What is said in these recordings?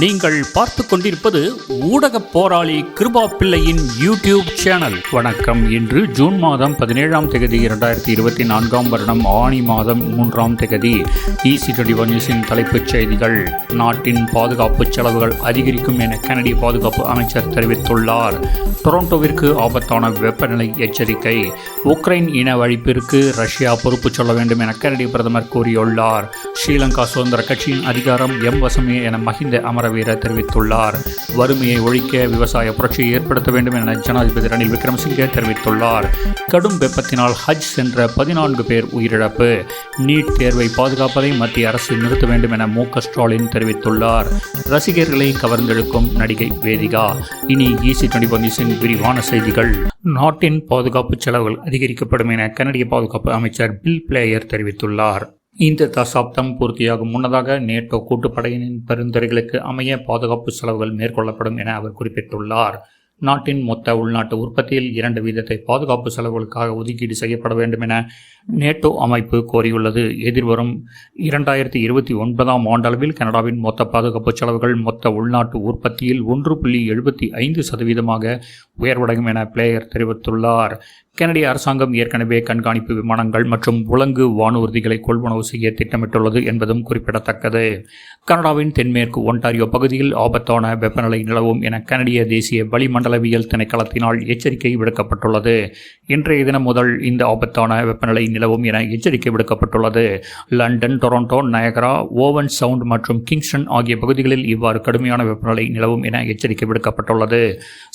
நீங்கள் பார்த்து கொண்டிருப்பது ஊடக போராளி கிருபா பிள்ளையின் யூடியூப் சேனல். வணக்கம். இன்று ஜூன் மாதம் பதினேழாம் தேதி இரண்டாயிரத்தி இருபத்தி நான்காம் வருடம் ஆணி மாதம் மூன்றாம் தேதி. இசி டுவெண்டி நியூஸின் தலைப்புச் செய்திகள். நாட்டின் பாதுகாப்பு செலவுகள் அதிகரிக்கும் என கனடிய பாதுகாப்பு அமைச்சர் தெரிவித்துள்ளார். டொரண்டோவிற்கு ஆபத்தான வெப்பநிலை எச்சரிக்கை. உக்ரைன் இன அழிப்பிற்கு ரஷ்யா பொறுப்பு சொல்ல வேண்டும் என கனடிய பிரதமர் கூறியுள்ளார். ஸ்ரீலங்கா சுதந்திர கட்சியின் அதிகாரம் எம் வசமே என மஹிந்த அமரவீர தெரிவித்துள்ளார். வறுமையை ஒழிக்க விவசாய புரட்சியை ஏற்படுத்த வேண்டும் என ஜனாதிபதி ரணில் விக்ரமசிங்கே தெரிவித்துள்ளார். கடும் வெப்பத்தினால் ஹஜ் சென்ற பதினான்கு பேர் உயிரிழப்பு. நீட் தேர்வை பாதுகாப்பதை மத்திய அரசு நிறுத்த வேண்டும் என மு ஸ்டாலின் தெரிவித்துள்ளார். ரசிகர்களை கவர்ந்தெழுக்கும் நடிகை வேதிகா. இனி ஈசி டுவெண்டி நியூஸின் விரிவான செய்திகள். நாட்டின் பாதுகாப்பு செலவுகள் அதிகரிக்கப்படும் என கனடிய பாதுகாப்பு அமைச்சர் பில் பிளேயர் தெரிவித்துள்ளார். இந்த தசாப்தம் பூர்த்தியாகும் முன்னதாக நேட்டோ கூட்டுப்படையினின் பரிந்துரைகளுக்கு அமைய பாதுகாப்பு செலவுகள் மேற்கொள்ளப்படும் என அவர் குறிப்பிட்டுள்ளார். நாட்டின் மொத்த உள்நாட்டு உற்பத்தியில் இரண்டு வீதத்தை பாதுகாப்பு செலவுகளுக்காக ஒதுக்கீடு செய்யப்பட வேண்டும் என நேட்டோ அமைப்பு கோரியுள்ளது. எதிர்வரும் இரண்டாயிரத்தி இருபத்தி ஒன்பதாம் ஆண்டளவில் கனடாவின் மொத்த பாதுகாப்பு செலவுகள் மொத்த உள்நாட்டு உற்பத்தியில் ஒன்று புள்ளி எழுபத்தி ஐந்து சதவீதமாக உயர்வடையும் என பிளேயர் தெரிவித்துள்ளார். கனடிய அரசாங்கம் ஏற்கனவே கண்காணிப்பு விமானங்கள் மற்றும் உலங்கு வானூர்திகளை கொள்வனவு செய்ய திட்டமிட்டுள்ளது என்பதும் குறிப்பிடத்தக்கது. கனடாவின் தென்மேற்கு ஒன்டாரியோ பகுதியில் ஆபத்தான வெப்பநிலை நிலவும் என கனடிய தேசிய வளிமண்டலவியல் திணைக்களத்தினால் எச்சரிக்கை விடுக்கப்பட்டுள்ளது. இன்றைய தினம் முதல் இந்த ஆபத்தான வெப்பநிலை நிலவும் என எச்சரிக்கை விடுக்கப்பட்டுள்ளது. London Toronto Niagara Owen Sound மற்றும் கிங்ஸ்டன் ஆகிய பகுதிகளில் இவ்வாறு கடுமையான வெப்பநிலை நிலவும் என எச்சரிக்கை விடுக்கப்பட்டுள்ளது.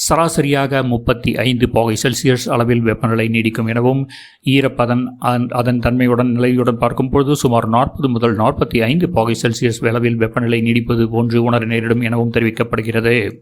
சராசரியாக முப்பத்தி ஐந்து பாகை செல்சியஸ் அளவில் வெப்பநிலை நீடிக்கும் எனவும் ஈரப்பதன் அதன்- தன்மையுடன் நிலையுடன் பார்க்கும்பொழுது சுமார் நாற்பது முதல் நாற்பத்தி ஐந்து பாகை செல்சியஸ் அளவில் வெப்பநிலை நீடிப்பது போன்று உணர நேரிடும் எனவும் தெரிவிக்கப்படுகிறது.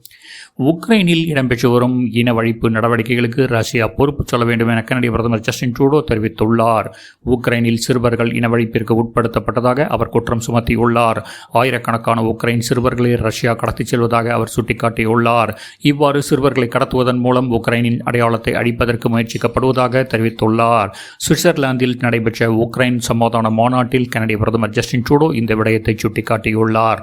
உக்ரைனில் இடம்பெற்று வரும் இனவழிப்பு நடவடிக்கைகளுக்கு ரஷ்யா பொறுப்பு சொல்ல வேண்டும் என கனடிய பிரதமர் ஜஸ்டின் ட்ரூடோ தெரிவித்துள்ளார். உக்ரைனில் சிறுவர்கள் இனவழிப்பிற்கு உட்படுத்தப்பட்டதாக அவர் குற்றம் சுமத்தியுள்ளார். ஆயிரக்கணக்கான உக்ரைன் சிறுவர்களை ரஷ்யா கடத்திச் செல்வதாக அவர் சுட்டிக்காட்டியுள்ளார். இவ்வாறு சிறுவர்களை கடத்துவதன் மூலம் உக்ரைனின் அடையாளத்தை அழிப்பதற்கு முயற்சிக்கப்படுவதாக தெரிவித்துள்ளார். சுவிட்சர்லாந்தில் நடைபெற்ற உக்ரைன் சமாதான மாநாட்டில் கனடிய பிரதமர் ஜஸ்டின் ட்ரூடோ இந்த விடயத்தை சுட்டிக்காட்டியுள்ளார்.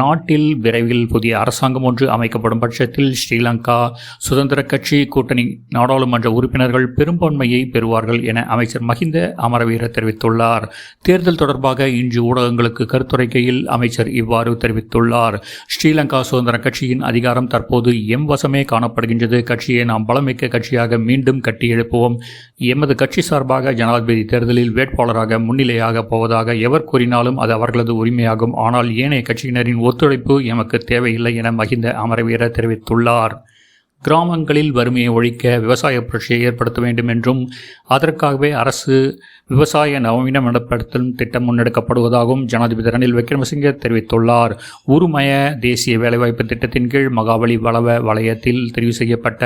நாட்டில் விரைவில் புதிய அரசாங்கம் ஒன்று அமைக்கப்படும் பட்சத்தில் ஸ்ரீலங்கா சுதந்திர கட்சி கூட்டணி நாடாளுமன்ற உறுப்பினர்கள் பெரும்பான்மையை பெறுவார்கள் என அமைச்சர் மஹிந்த அமரவீர தெரிவித்துள்ளார். தேர்தல் தொடர்பாக இன்று ஊடகங்களுக்கு கருத்துரைக்கையில் அமைச்சர் இவ்வாறு தெரிவித்துள்ளார். ஸ்ரீலங்கா சுதந்திர கட்சியின் அதிகாரம் தற்போது எம் வசமே காணப்படுகின்றது. கட்சியை நாம் பலமிக்க கட்சியாக மீண்டும் எழுப்புவோம் எமது கட்சி சார்பாக ஜனாதிபதி தேர்தலில் வேட்பாளராக முன்னிலையாக போவதாக எவர் கூறினாலும் அது அவர்களது உரிமையாகும். ஆனால் ஏனைய கட்சியினரின் ஒத்துழைப்பு எமக்கு தேவையில்லை என மஹிந்த அமரவீரர் தெரிவித்துள்ளார். கிராமங்களில் வறுமையை ஒழிக்க விவசாய புரட்சியை ஏற்படுத்த வேண்டும் என்றும் அதற்காகவே அரசு விவசாய நவீனமயப்படுத்தும் திட்டம் முன்னெடுக்கப்படுவதாகவும் ஜனாதிபதி ரணில் விக்ரமசிங்கே தெரிவித்துள்ளார். உருமய தேசிய வேலைவாய்ப்பு திட்டத்தின் கீழ் மகாபலி வளவ வலயத்தில் தெரிவு செய்யப்பட்ட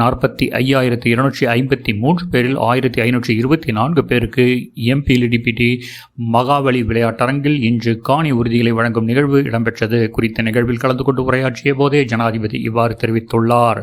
நாற்பத்தி ஐயாயிரத்தி இருநூற்றி ஐம்பத்தி மூன்று பேரில் ஆயிரத்தி ஐநூற்றி இருபத்தி நான்கு பேருக்கு எம்பிலிடிபிடி மகாபலி விளையாட்டரங்கில் இன்று காணி உறுதிகளை வழங்கும் நிகழ்வு இடம்பெற்றது. குறித்த நிகழ்வில் கலந்து கொண்டு உரையாற்றிய போதே ஜனாதிபதி இவ்வாறு தெரிவித்துள்ளார்.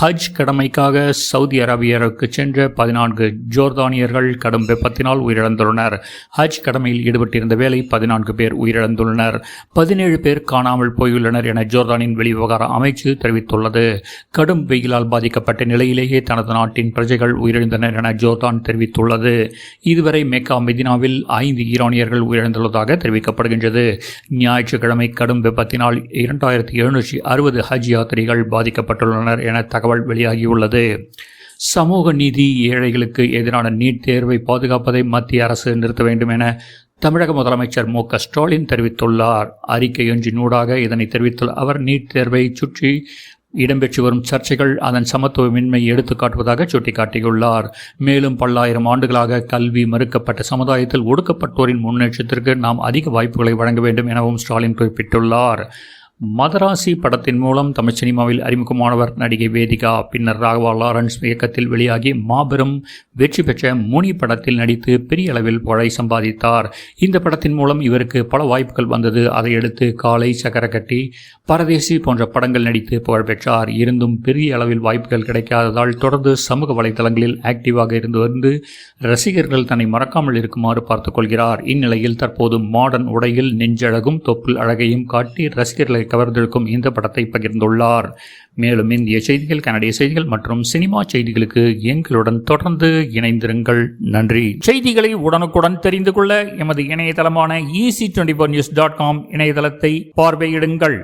ஹஜ் கடமைக்காக சவுதி அரேபியருக்கு சென்ற பதினான்கு ஜோர்தானியர்கள் கடும் வெப்பத்தினால் உயிரிழந்துள்ளனர். ஹஜ் கடமையில் ஈடுபட்டிருந்த வேளை பதினான்கு பேர் உயிரிழந்துள்ளனர். பதினேழு பேர் காணாமல் போயுள்ளனர் என ஜோர்தானின் வெளிவிவகார அமைச்சு தெரிவித்துள்ளது. கடும் வெயிலால் பாதிக்கப்பட்ட நிலையிலேயே தனது நாட்டின் பிரஜைகள் உயிரிழந்தனர் என ஜோர்தான் தெரிவித்துள்ளது. இதுவரை மெக்கா மெதினாவில் ஐந்து ஈரானியர்கள் உயிரிழந்துள்ளதாக தெரிவிக்கப்படுகின்றது. ஞாயிற்றுக்கிழமை கடும் வெப்பத்தினால் இரண்டாயிரத்தி எழுநூற்றி அறுபது ஹஜ் யாத்திரிகள் பாதிக்கப்பட்டுள்ளனர் என தகவல் வெளியாகியுள்ளது. சமூக நீதி ஏழைகளுக்கு எதிரான நீட் தேர்வை பாதுகாப்பதை மத்திய அரசு நிறுத்த வேண்டும் என தமிழக முதலமைச்சர் மு க ஸ்டாலின் தெரிவித்துள்ளார். அறிக்கையொன்றினூடாக இதனை தெரிவித்துள்ள அவர் நீட் தேர்வை சுற்றி இடம்பெற்று வரும் சர்ச்சைகள் அதன் சமத்துவமின்மை எடுத்து காட்டுவதாக சுட்டிக்காட்டியுள்ளார். மேலும் பல்லாயிரம் ஆண்டுகளாக கல்வி மறுக்கப்பட்ட சமுதாயத்தில் ஒடுக்கப்பட்டோரின் முன்னேற்றத்திற்கு நாம் அதிக வாய்ப்புகளை வழங்க வேண்டும் எனவும் ஸ்டாலின் குறிப்பிட்டுள்ளார். மதராசி படத்தின் மூலம் தமிழ் சினிமாவில் அறிமுகமானவர் நடிகை வேதிகா. பின்னர் ராகவா லாரன்ஸ் இயக்கத்தில் வெளியாகி மாபெரும் வெற்றி பெற்ற முனி படத்தில் நடித்து பெரிய அளவில் புகழை சம்பாதித்தார். இந்த படத்தின் மூலம் இவருக்கு பல வாய்ப்புகள் வந்தது. அதையடுத்து காலை சக்கரக்கட்டி பரதேசி போன்ற படங்கள் நடித்து புகழ் பெற்றார். இருந்தும் பெரிய அளவில் வாய்ப்புகள் கிடைக்காததால் தொடர்ந்து சமூக வலைதளங்களில் ஆக்டிவாக இருந்து வந்து ரசிகர்கள் தன்னை மறக்காமல் இருக்குமாறு பார்த்துக் கொள்கிறார். இந்நிலையில் தற்போது மாடர்ன் உடையில் நெஞ்சழகும் தொப்புள் அழகையும் காட்டி ரசிகர்களை கவர்ந்திருக்கும் இந்த படத்தை பகிர்ந்துள்ளார். மேலும் இந்திய செய்திகள் கனடிய செய்திகள் மற்றும் சினிமா செய்திகளுக்கு எங்களுடன் தொடர்ந்து இணைந்திருங்கள். நன்றி. செய்திகளை உடனுக்குடன் தெரிந்து கொள்ள எமது இணையதளமான easy twenty news dot com இணையதளத்தை பார்வையிடுங்கள்.